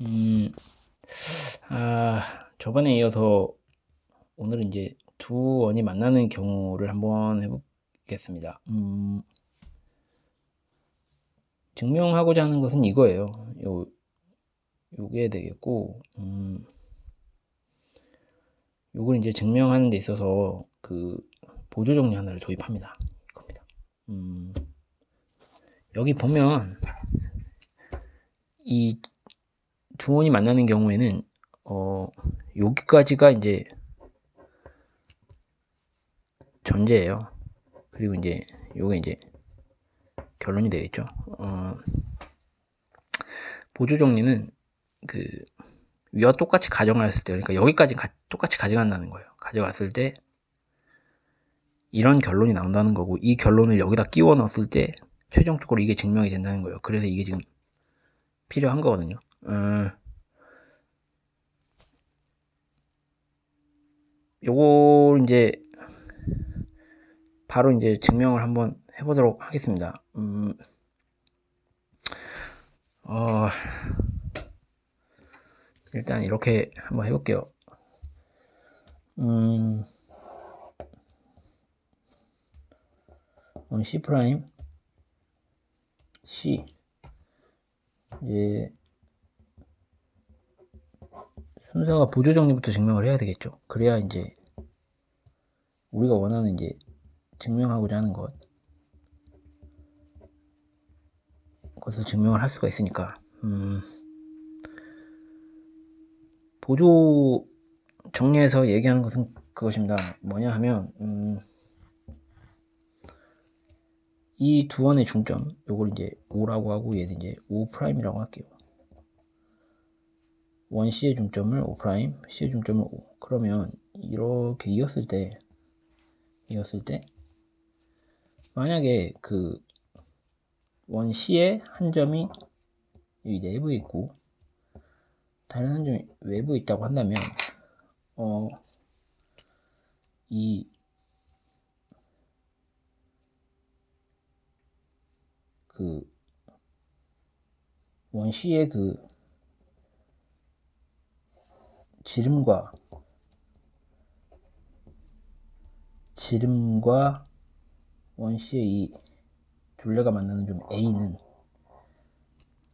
음, 아, 저번에 이어서 오늘은 이제 두 원이 만나는 경우를 한번 해보겠습니다. 음, 증명하고자 하는 것은 이거예요. 요, 요게 되겠고, 음, 요걸 이제 증명하는 데 있어서 그 보조 정리 하나를 도입합니다. 이겁니다. 음, 여기 보면 이 두 원이 만나는 경우에는 어, 여기까지가 이제 전제예요. 그리고 이제 요게 이제 결론이 되겠죠. 어, 보조 정리는 그 위와 똑같이 가져갔을 때 그러니까 여기까지 가, 똑같이 가져간다는 거예요. 가져갔을 때 이런 결론이 나온다는 거고 이 결론을 여기다 끼워 넣었을 때 최종적으로 이게 증명이 된다는 거예요. 그래서 이게 지금 필요한 거거든요. 어, 요거 이제 바로 이제 증명을 한번 해보도록 하겠습니다. 음, 어, 일단 이렇게 한번 해볼게요. 음, C 프라임. C. 이제 순서가 보조 정리부터 증명을 해야 되겠죠. 그래야 이제 우리가 원하는 이제 증명하고자 하는 것 것을 증명을 할 수가 있으니까 음, 보조 정리해서 얘기하는 것은 그것입니다. 뭐냐 하면 음, 이 두 원의 중점 요걸 이제 5라고 하고 얘는 이제 5 프라임이라고 할게요. 원 C의 중점을 5 프라임, C의 중점을 5. 그러면 이렇게 이었을 때 이었을 때 만약에 그원 C의 한 점이 이 내부에 있고 다른 한 점이 외부에 있다고 한다면 어 이 그 원C의 그 지름과 지름과 원C의 이 둘레가 만나는 점 A는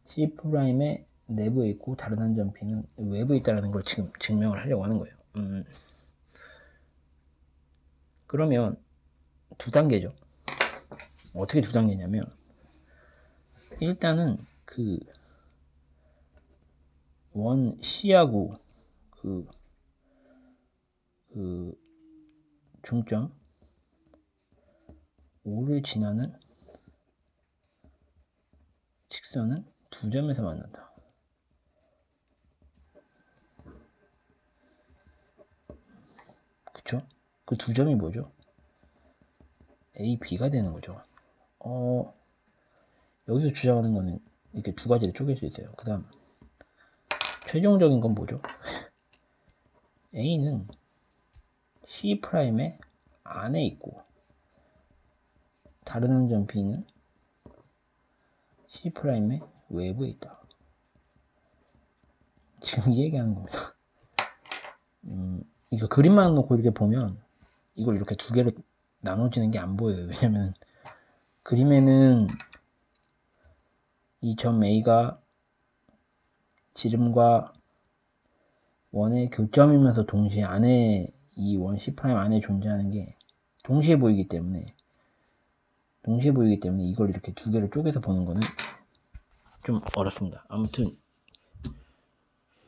C'의 내부에 있고 다른 한 점 B는 외부에 있다는 걸 지금 증명을 하려고 하는 거예요. 음, 그러면 두 단계죠. 어떻게 두 단계냐면 일단은 그 원 C하고 그, 그 중점 5를 지나는 직선은 두 점에서 만난다. 그쵸? 그 두 점이 뭐죠? A, B가 되는 거죠. 어, 여기서 주장하는 거는 이렇게 두 가지로 쪼갤 수 있어요. 그 다음, 최종적인 건 뭐죠? A는 C'의 안에 있고, 다른 한점 B는 C'의 외부에 있다. 지금 이 얘기하는 겁니다. 음, 이거 그림만 놓고 이렇게 보면 이걸 이렇게 두 개로 나눠지는 게 안 보여요. 왜냐면 그림에는 이 점 A가 지름과 원의 교점이면서 동시에 안에 이 원 C' 안에 존재하는 게 동시에 보이기 때문에 동시에 보이기 때문에 이걸 이렇게 두 개를 쪼개서 보는 거는 좀 어렵습니다. 아무튼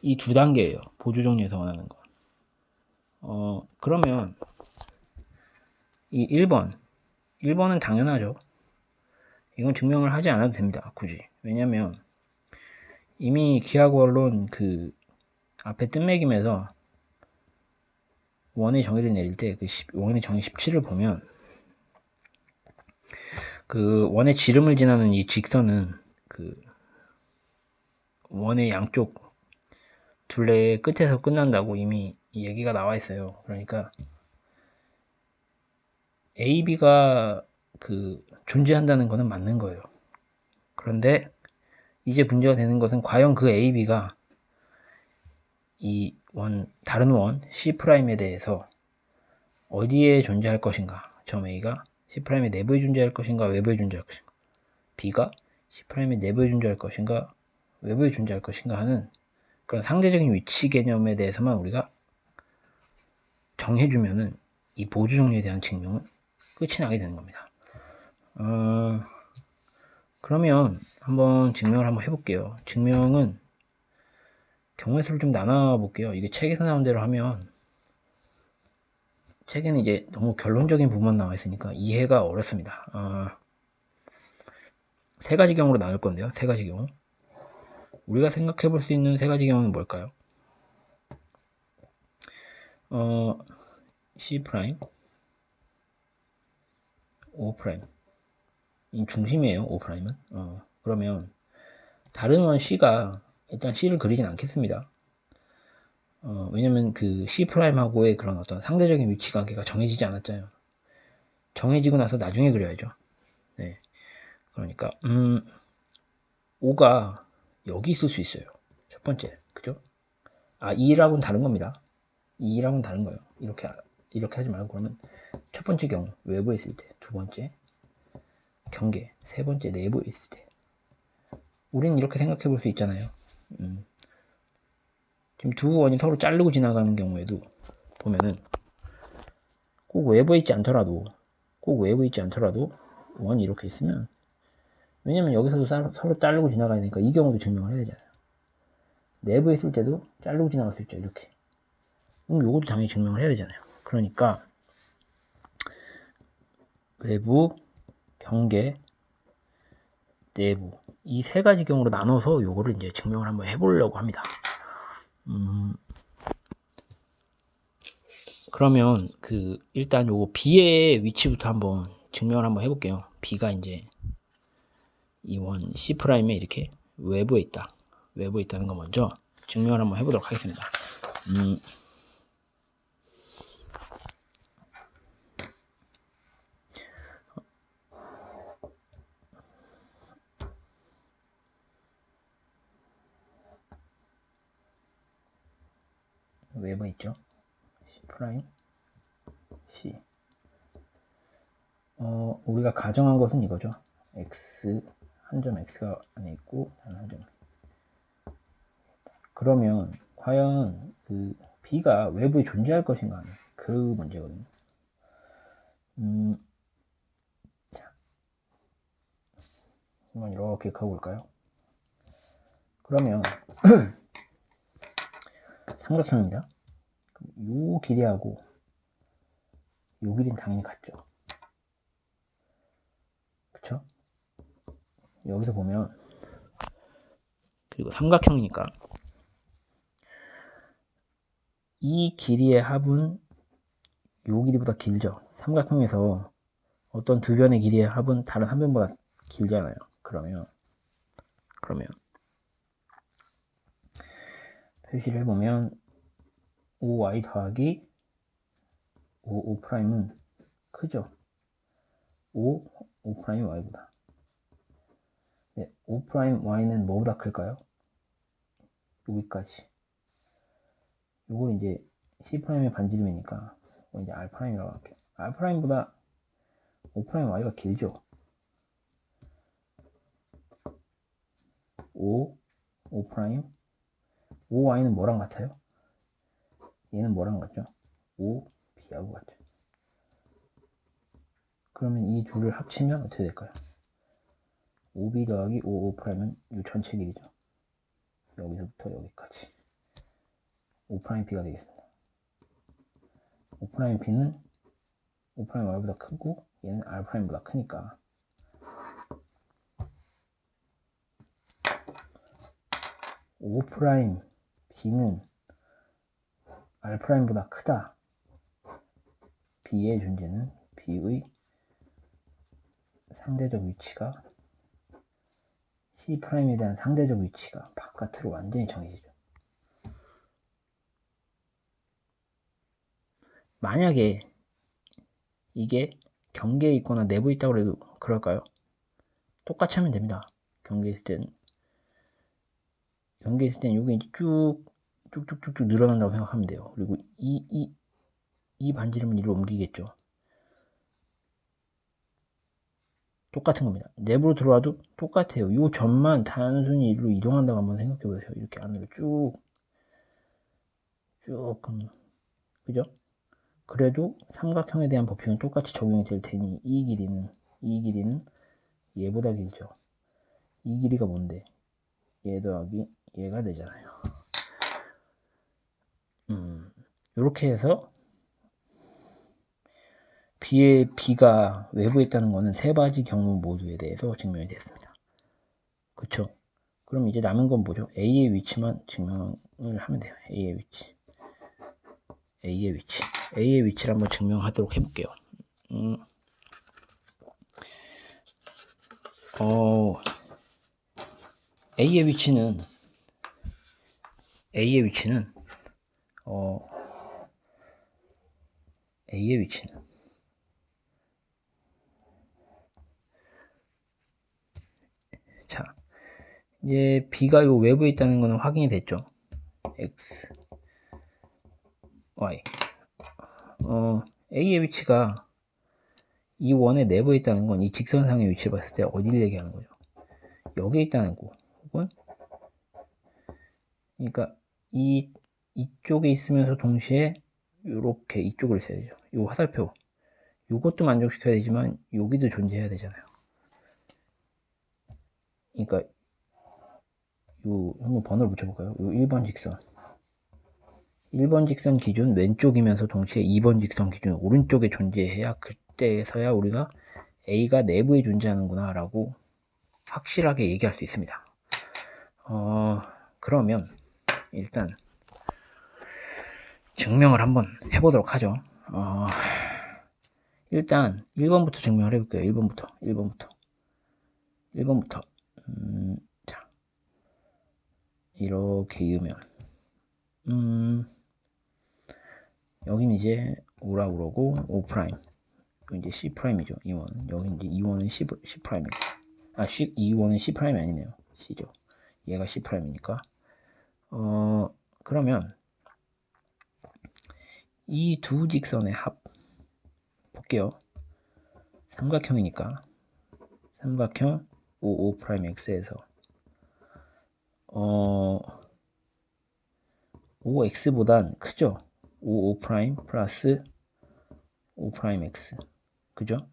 이 두 단계예요. 보조 정리에서 원하는 거. 어, 그러면 이 1번 1번은 당연하죠. 이건 증명을 하지 않아도 됩니다. 굳이. 왜냐면 이미 기하고 언론 그 앞에 뜬매김에서 원의 정의를 내릴 때 그 원의 정의 17을 보면 그 원의 지름을 지나는 이 직선은 그 원의 양쪽 둘레의 끝에서 끝난다고 이미 얘기가 나와 있어요. 그러니까 A, B가 그 존재한다는 것은 맞는 거예요. 그런데 이제 문제가 되는 것은 과연 그 A, B가 이 원, 다른 원 C'에 대해서 어디에 존재할 것인가? 점 A가 C'의 내부에 존재할 것인가? 외부에 존재할 것인가? B가 C'의 내부에 존재할 것인가? 외부에 존재할 것인가 하는 그런 상대적인 위치 개념에 대해서만 우리가 정해주면은 이 보조 정리에 대한 증명은 끝이 나게 되는 겁니다. 어, 그러면 한번 증명을 한번 해볼게요. 증명은 경우의 수를 좀 나눠 볼게요. 이게 책에서 나온 대로 하면 책에는 이제 너무 결론적인 부분만 나와 있으니까 이해가 어렵습니다. 어, 세 가지 경우로 나눌 건데요. 세 가지 경우. 우리가 생각해 볼 수 있는 세 가지 경우는 뭘까요? 어, C 프라임, O 프라임. 이 중심이에요. O 프라임은. 어, 그러면 다른 원 C가 일단 C를 그리진 않겠습니다. 어, 왜냐면 그 C 프라임하고의 그런 어떤 상대적인 위치 관계가 정해지지 않았잖아요. 정해지고 나서 나중에 그려야죠. 네. 그러니까, 음, O가 여기 있을 수 있어요. 첫 번째, 그죠? 아, 2라고는 다른 겁니다. 2라고는 다른 거예요. 이렇게, 이렇게 하지 말고 그러면 첫 번째 경우, 외부에 있을 때, 두 번째, 경계, 세 번째, 내부에 있을 때. 우리는 이렇게 생각해 볼 수 있잖아요. 음. 지금 두 원이 서로 자르고 지나가는 경우에도 보면은 꼭 외부에 있지 않더라도 꼭 외부에 있지 않더라도 원이 이렇게 있으면 왜냐면 여기서도 서로 자르고 지나가야 되니까 이 경우도 증명을 해야 되잖아요. 내부에 있을 때도 자르고 지나갈 수 있죠. 이렇게. 그럼 요것도 당연히 증명을 해야 되잖아요. 그러니까 외부, 경계, 내부 이 세 가지 경우로 나눠서 요거를 이제 증명을 한번 해보려고 합니다. 음, 그러면 그 일단 요거 B의 위치부터 한번 증명을 한번 해볼게요. B가 이제 이 원 C 프라임에 이렇게 외부에 있다. 외부에 있다는 거 먼저 증명을 한번 해보도록 하겠습니다. 음, 외부 있죠? C 프라임 C 어, 우리가 가정한 것은 이거죠. X 한 점 X가 안에 있고 다른 한 점. 그러면 과연 그 B가 외부에 존재할 것인가 그 문제거든요. 음, 자, 한번 이렇게 그어볼까요? 그러면 삼각형입니다. 요 길이하고 요 길이는 당연히 같죠. 그쵸? 여기서 보면 그리고 삼각형이니까 이 길이의 합은 요 길이보다 길죠. 삼각형에서 어떤 두 변의 길이의 합은 다른 한 변보다 길잖아요. 그러면 그러면 표시를 해보면 5y 더하기 5, 5 프라임은 크죠? 5, 5 프라임 y보다. 네, 5 프라임 y는 뭐보다 클까요? 여기까지. 이걸 이제 C 프라임의 반지름이니까 이제 R 프라임이라고 할게요. R 프라임보다 5 프라임 y가 길죠? 5, 5 프라임 5y는 뭐랑 같아요? 얘는 뭐랑 같죠? 5b하고 같죠. 그러면 이 둘을 합치면 어떻게 될까요? 5b 더하기 5, 5'은 이 전체 길이죠. 여기서부터 여기까지. 5'b가 되겠습니다. 5'b는 5'y보다 크고 얘는 r'보다 크니까 5' b는 R'보다 크다. B의 존재는 B의 상대적 위치가 C'에 대한 상대적 위치가 바깥으로 완전히 정해지죠. 만약에 이게 경계에 있거나 내부에 있다고 해도 그럴까요? 똑같이 하면 됩니다. 경계에 있을 때는 경계에 있을 때는 여기 이제 쭉 쭉쭉쭉쭉 늘어난다고 생각하면 돼요. 그리고 이, 이, 이 반지름은 이로 옮기겠죠. 똑같은 겁니다. 내부로 들어와도 똑같아요. 이 점만 단순히 이로 이동한다고 한번 생각해 보세요. 이렇게 안으로 쭉, 쭉, 그죠? 그래도 삼각형에 대한 법칙은 똑같이 적용이 될 테니 이 길이는, 이 길이는 얘보다 길죠. 이 길이가 뭔데? 얘 더하기 얘가 되잖아요. 음, 이렇게 해서 B의 B가 외부에 있다는 것은 세 가지 경우 모두에 대해서 증명이 됐습니다. 그쵸? 그럼 이제 남은 건 뭐죠? A의 위치만 증명을 하면 돼요. A의 위치. A의 위치. A의 위치를 한번 증명하도록 해볼게요. 음. 어, A의 위치는 A의 위치는 어, A의 위치는? 자 이제 B가 요 외부에 있다는 것은 확인이 됐죠? X Y. 어, A의 위치가 이 원의 내부에 있다는 건 이 직선상의 위치를 봤을 때 어디를 얘기하는 거죠? 여기에 있다는 거 혹은? 그러니까 이 이쪽에 있으면서 동시에 이렇게 이쪽을 되죠. 이 화살표 이것도 만족시켜야 되지만 여기도 존재해야 되잖아요. 그러니까 요 한번 번호를 붙여볼까요? 요 1번 직선 1번 직선 기준 왼쪽이면서 동시에 2번 직선 기준 오른쪽에 존재해야 그때서야 우리가 A가 내부에 존재하는구나 라고 확실하게 얘기할 수 있습니다. 어, 그러면 일단 증명을 한번 해보도록 하죠. 어, 일단 1번부터 증명을 해볼게요. 1번부터 1번부터 1번부터 음, 자 이렇게 이으면 음, 여기는 이제 오라그러고 O 프라임 이제 C 프라임이죠. 이원 여기 이제 이원은 C, C 프라임이고 아 C 이원은 C 프라임이 아니네요. C죠. 얘가 C 프라임이니까 어 그러면 이 두 직선의 합 볼게요. 삼각형이니까 삼각형 55'x에서 어 5x보단 크죠? 55' 플러스 5'x 그죠?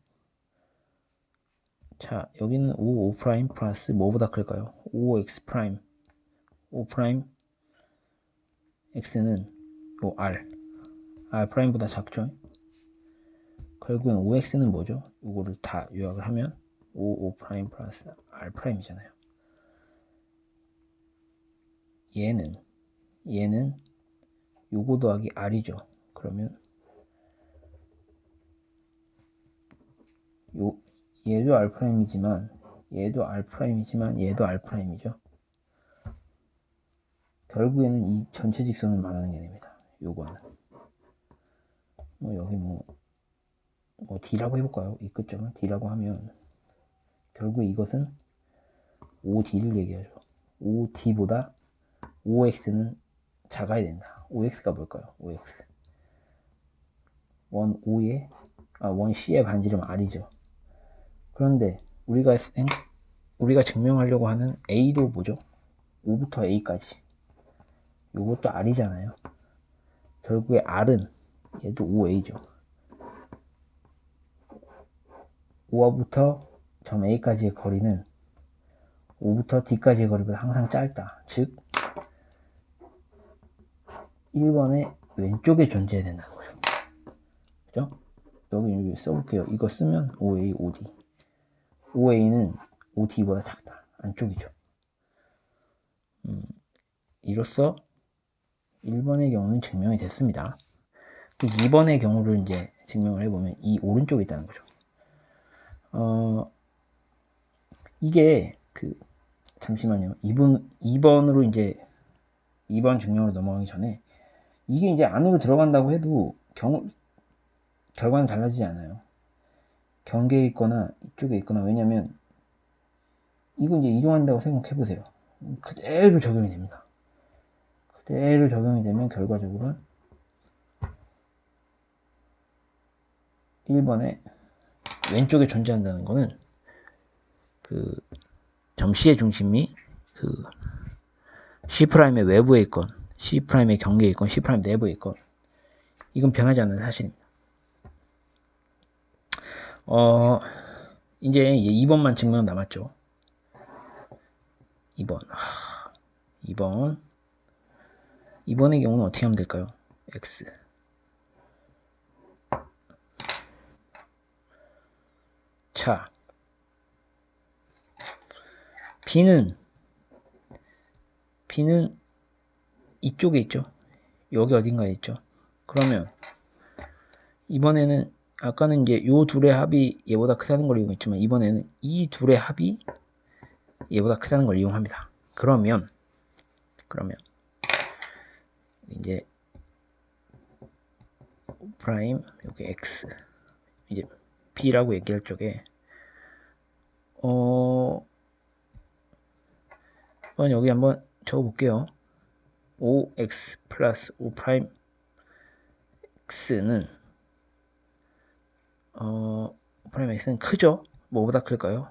자 여기는 55' 플러스 뭐보다 클까요? 5x' 5' x는 요 r r 프라임보다 작죠. 결국엔 5x는 뭐죠? 이거를 다 요약을 하면 5, 5 프라임 플러스 r 프라임이잖아요. 얘는 얘는 요거 더하기 r이죠. 그러면 요 얘도 r 프라임이지만 얘도 r 프라임이지만 얘도 r 프라임이죠. 결국에는 이 전체 직선을 말하는 게 됩니다. 요거는 뭐 여기 뭐, 뭐 D라고 해볼까요? 이 끝점을 D라고 하면 결국 이것은 5D를 얘기하죠. 5D보다 5X는 작아야 된다. 5X가 뭘까요? 5X. 원 5의, 아, 원 C의 반지름 R이죠. 그런데 우리가, 생, 우리가 증명하려고 하는 A도 뭐죠? 5부터 A까지. 이것도 R이잖아요. 결국에 R은 얘도 5A죠. 5화부터 점 A까지의 거리는 5부터 D까지의 거리보다 항상 짧다. 즉 1번의 왼쪽에 존재해야 된다는 거죠. 그죠? 여기 여기 써볼게요. 이거 쓰면 5A, 5D. 5A는 5D보다 작다. 안쪽이죠. 음, 이로써 1번의 경우는 증명이 됐습니다. 2번의 경우를 이제 증명을 해보면 이 오른쪽에 있다는 거죠. 어, 이게 그, 잠시만요. 2번, 2번으로 이제 2번 증명으로 넘어가기 전에 이게 이제 안으로 들어간다고 해도 경우, 결과는 달라지지 않아요. 경계에 있거나 이쪽에 있거나 왜냐면 이거 이제 이동한다고 생각해 보세요. 그대로 적용이 됩니다. 그대로 적용이 되면 결과적으로 1번에 왼쪽에 존재한다는 거는 그 점C의 중심이 그 C'의 외부에 있건 C'의 경계에 있건 C' 내부에 있건 이건 변하지 않는 사실입니다. 어 이제 2번만 증명 남았죠. 2번 2번 2번의 경우는 어떻게 하면 될까요? X 자 B는 B는 이쪽에 있죠. 여기 어딘가에 있죠. 그러면 이번에는 아까는 이제 요 둘의 합이 얘보다 크다는 걸 이용했지만 이번에는 이 둘의 합이 얘보다 크다는 걸 이용합니다. 그러면 그러면 이제 프라임 여기 x 이제 b라고 얘기할 적에 어 한번 여기 한번 적어 볼게요. 5x 플러스 5 프라임 x는 어, 프라임 x는 크죠? 뭐보다 클까요?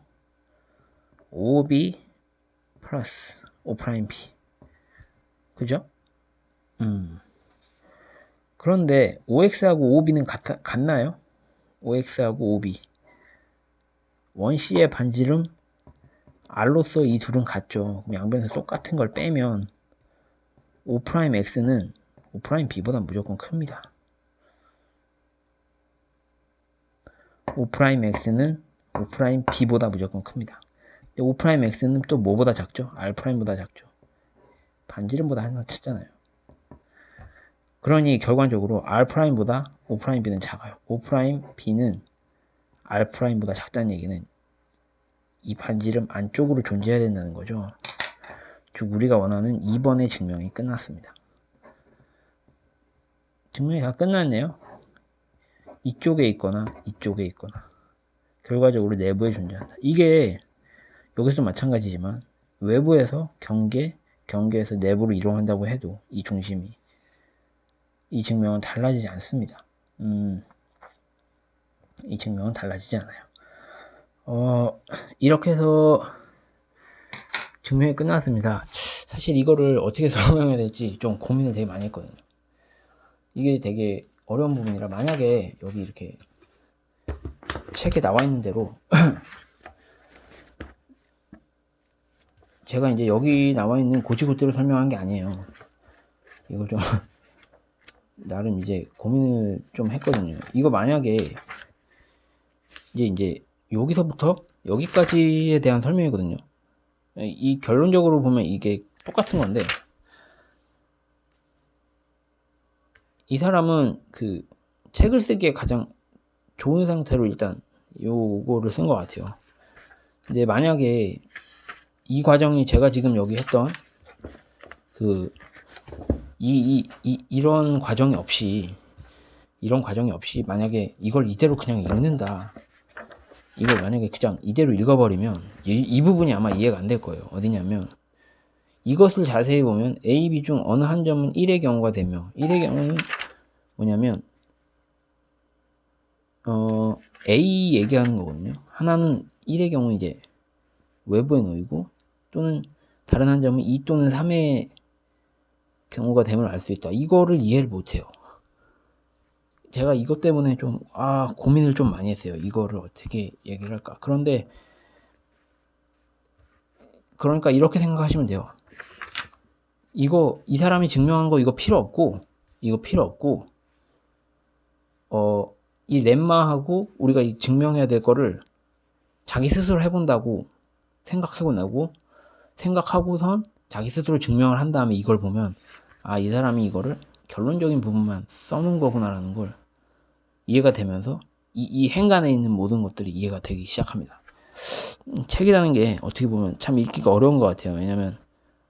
5b 플러스 5 프라임 b 그죠? 음. 그런데 5x하고 5b는 같, 같나요? 5x하고 5b 원C의 반지름 R로서 이 둘은 같죠. 양변에서 똑같은 걸 빼면 5'x는 5'b보다 무조건 큽니다. 5'x는 5'b보다 무조건 큽니다. 5'x는 또 뭐보다 작죠? R'보다 작죠. 반지름보다 항상 작잖아요. 그러니 결과적으로 R'보다 5'b는 작아요. 5'b는 R'보다 작다는 얘기는 이 반지름 안쪽으로 존재해야 된다는 거죠. 즉 우리가 원하는 2번의 증명이 끝났습니다. 증명이 다 끝났네요. 이쪽에 있거나 이쪽에 있거나 결과적으로 내부에 존재한다. 이게 여기서도 마찬가지지만 외부에서 경계, 경계에서 내부로 이동한다고 해도 이 중심이 이 증명은 달라지지 않습니다. 음, 이 증명은 달라지지 않아요. 어, 이렇게 해서 증명이 끝났습니다. 사실 이거를 어떻게 설명해야 될지 좀 고민을 되게 많이 했거든요. 이게 되게 어려운 부분이라 만약에 여기 이렇게 책에 나와 있는 대로 제가 이제 여기 나와 있는 고지고대로 설명한 게 아니에요. 이걸 좀 나름 이제 고민을 좀 했거든요. 이거 만약에 이제 이제 여기서부터 여기까지에 대한 설명이거든요. 이 결론적으로 보면 이게 똑같은 건데 이 사람은 그 책을 쓰기에 가장 좋은 상태로 일단 요거를 쓴 것 같아요. 근데 만약에 이 과정이 제가 지금 여기 했던 그 이, 이, 이, 이 런 과정이 없이 이런 과정이 없이 만약에 이걸 이대로 그냥 읽는다 이걸 만약에 그냥 이대로 읽어버리면 이, 이 부분이 아마 이해가 안 될 거예요 어디냐면 이것을 자세히 보면 A, B 중 어느 한 점은 1의 경우가 되며 1의 경우는 뭐냐면 어, A 얘기하는 거거든요. 하나는 1의 경우 이제 외부에 놓이고 또는 다른 한 점은 2 또는 3의 경우가 됨을 알수 있다. 이거를 이해를 못해요. 제가 이것 때문에 좀, 아, 고민을 좀 많이 했어요. 이거를 어떻게 얘기를 할까. 그런데, 그러니까 이렇게 생각하시면 돼요. 이거, 이 사람이 증명한 거 이거 필요 없고, 이거 필요 없고, 어, 이 렘마하고 우리가 증명해야 될 거를 자기 스스로 해본다고 생각하고 나고, 생각하고선 자기 스스로 증명을 한 다음에 이걸 보면, 아, 이 사람이 이거를 결론적인 부분만 써놓은 거구나라는 걸 이해가 되면서 이, 이 행간에 있는 모든 것들이 이해가 되기 시작합니다. 음, 책이라는 게 어떻게 보면 참 읽기가 어려운 것 같아요. 왜냐면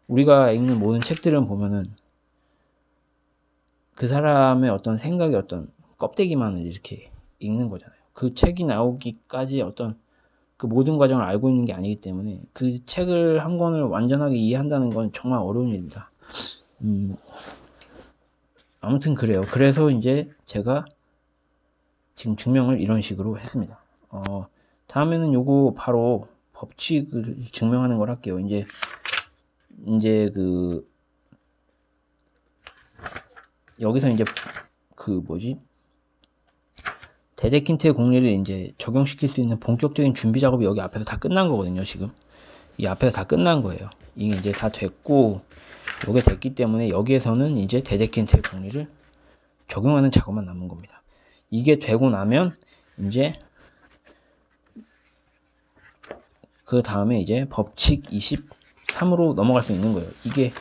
우리가 읽는 모든 책들은 보면은 그 사람의 어떤 생각의 어떤 껍데기만을 이렇게 읽는 거잖아요. 그 책이 나오기까지 어떤 그 모든 과정을 알고 있는 게 아니기 때문에 그 책을 한 권을 완전하게 이해한다는 건 정말 어려운 일입니다. 음, 아무튼 그래요. 그래서 이제 제가 지금 증명을 이런 식으로 했습니다. 어, 다음에는 요거 바로 법칙을 증명하는 걸 할게요. 이제, 이제 그, 여기서 이제 그 뭐지? 데데킨트의 공리를 이제 적용시킬 수 있는 본격적인 준비 작업이 여기 앞에서 다 끝난 거거든요, 지금. 이 앞에서 다 끝난 거예요. 이게 이제 다 됐고, 요게 됐기 때문에 여기에서는 이제 데데킨트의 공리를 적용하는 작업만 남은 겁니다. 이게 되고 나면 이제 그 다음에 이제 법칙 23으로 넘어갈 수 있는 거예요. 이게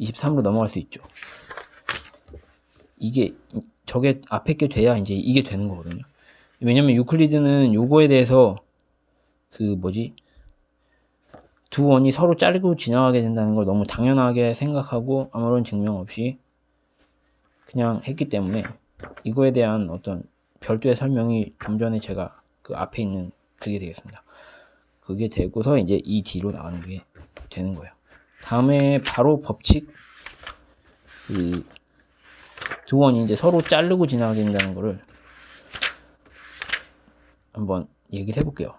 23으로 넘어갈 수 있죠. 이게 저게 앞에 게 돼야 이제 이게 되는 거거든요. 왜냐면 유클리드는 요거에 대해서 그 뭐지 두 원이 서로 자르고 지나가게 된다는 걸 너무 당연하게 생각하고 아무런 증명 없이 그냥 했기 때문에 이거에 대한 어떤 별도의 설명이 좀 전에 제가 그 앞에 있는 그게 되겠습니다. 그게 되고서 이제 이 뒤로 나가는 게 되는 거예요. 다음에 바로 법칙 그 두 원이 이제 서로 자르고 지나가게 된다는 거를 한번 얘기를 해볼게요.